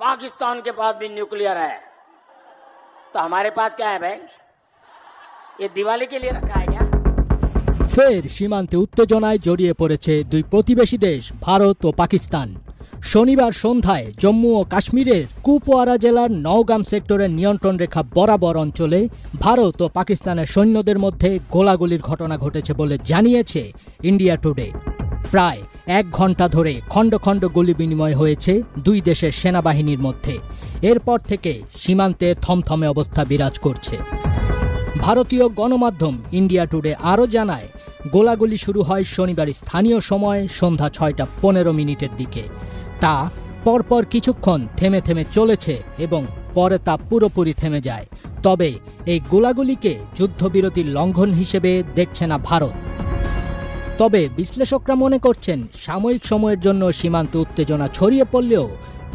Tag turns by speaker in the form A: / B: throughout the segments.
A: पाकिस्तान के पास भी न्यूक्लियर है तो हमारे पास क्या है भाई ये दिवाली के लिए रखा है क्या
B: ফের সীমান্তে উত্তেজনায় জড়িয়ে পড়েছে দুই প্রতিবেশী দেশ ভারত ও পাকিস্তান শনিবার সন্ধ্যায় জম্মু ও কাশ্মীরের কুপওয়ারা জেলার নওগাম সেক্টরের নিয়ন্ত্রণ রেখা বরাবর অঞ্চলে ভারত ও পাকিস্তানের সৈন্যদের মধ্যে গোলাগুলির ঘটনা ঘটেছে বলে জানিয়েছে ইন্ডিয়া টুডে প্রায় এক ঘণ্টা ধরে খণ্ড খণ্ড গুলি বিনিময় হয়েছে দুই দেশের সেনাবাহিনীর মধ্যে। এরপর থেকে সীমান্তে থমথমে অবস্থা বিরাজ করছে। ভারতীয় গণমাধ্যম ইন্ডিয়া টুডে আরও জানায়, গোলাগুলি শুরু হয় শনিবার স্থানীয় সময় সন্ধ্যা ছয়টা পনেরো মিনিটের দিকে। তা পরপর কিছুক্ষণ থেমে থেমে চলেছে এবং পরে তা পুরোপুরি থেমে যায়। তবে এই গোলাগুলিকে যুদ্ধবিরতির লঙ্ঘন হিসেবে দেখছে না ভারত। তবে বিশ্লেষকরা মনে করছেন সাময়িক সময়ের জন্য সীমান্তে উত্তেজনা ছড়িয়ে পড়লেও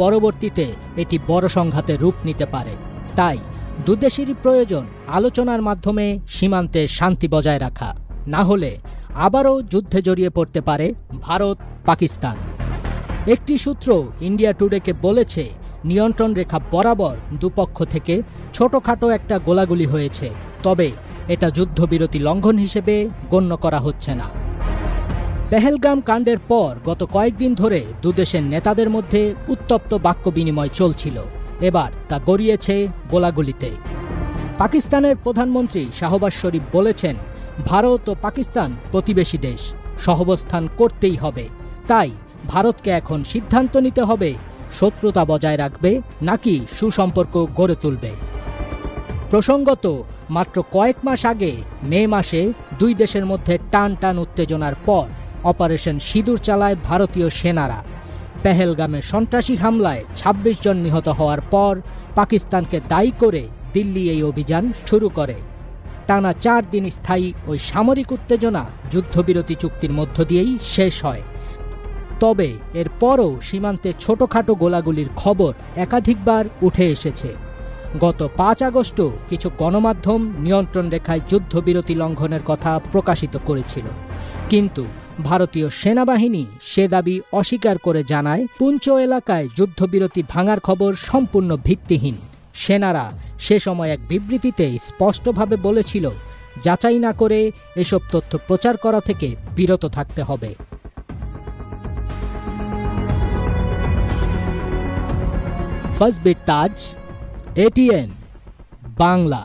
B: পরবর্তীতে এটি বড় সংঘাতে রূপ নিতে পারে। তাই দুদেশেরই প্রয়োজন আলোচনার মাধ্যমে সীমান্তে শান্তি বজায় রাখা, না হলে আবারও যুদ্ধে জড়িয়ে পড়তে পারে ভারত, পাকিস্তান। একটি সূত্র ইন্ডিয়া টুডেকে বলেছে, নিয়ন্ত্রণ রেখা বরাবর দুপক্ষ থেকে ছোটখাটো একটা গোলাগুলি হয়েছে, তবে এটা যুদ্ধবিরতি লঙ্ঘন হিসেবে গণ্য করা হচ্ছে না। পেহেলগাম কাণ্ডের পর গত কয়েকদিন ধরে দুদেশের নেতাদের মধ্যে উত্তপ্ত বাক্য বিনিময় চলছিল। এবার তা গড়িয়েছে গোলাগুলিতে। পাকিস্তানের প্রধানমন্ত্রী শাহবাজ শরীফ বলেছেন, ভারত ও পাকিস্তান প্রতিবেশী দেশ, সহবস্থান করতেই হবে। তাই ভারতকে এখন সিদ্ধান্ত নিতে হবে, শত্রুতা বজায় রাখবে নাকি সুসম্পর্ক গড়ে তুলবে। প্রসঙ্গত, মাত্র কয়েক মাস আগে মে মাসে দুই দেশের মধ্যে টান টান উত্তেজনার পর অপারেশন সিঁদুর চালায় ভারতীয় সেনারা। পেহেলগামে সন্ত্রাসী হামলায় ২৬ জন নিহত হওয়ার পর পাকিস্তানকে দায়ী করে দিল্লি এই অভিযান শুরু করে। টানা চার দিন স্থায়ী ওই সামরিক উত্তেজনা যুদ্ধবিরতি চুক্তির মধ্য দিয়েই শেষ হয়। তবে এরপরও সীমান্তে ছোটখাটো গোলাগুলির খবর একাধিকবার উঠে এসেছে। গত পাঁচ আগস্ট কিছু গণমাধ্যম নিয়ন্ত্রণ রেখায় যুদ্ধবিরতি লঙ্ঘনের কথা প্রকাশিত করেছিল। কিন্তু ভারতীয় সেনাবাহিনী সে দাবি অস্বীকার করে জানায়, পুঞ্চ এলাকায় যুদ্ধবিরতি ভাঙার খবর সম্পূর্ণ ভিত্তিহীন। সেনারা সে সময় এক বিবৃতিতে স্পষ্টভাবে বলেছিল, যাচাই না করে এসব তথ্য প্রচার করা থেকে বিরত থাকতে হবে। First beat Taj ATN Bangla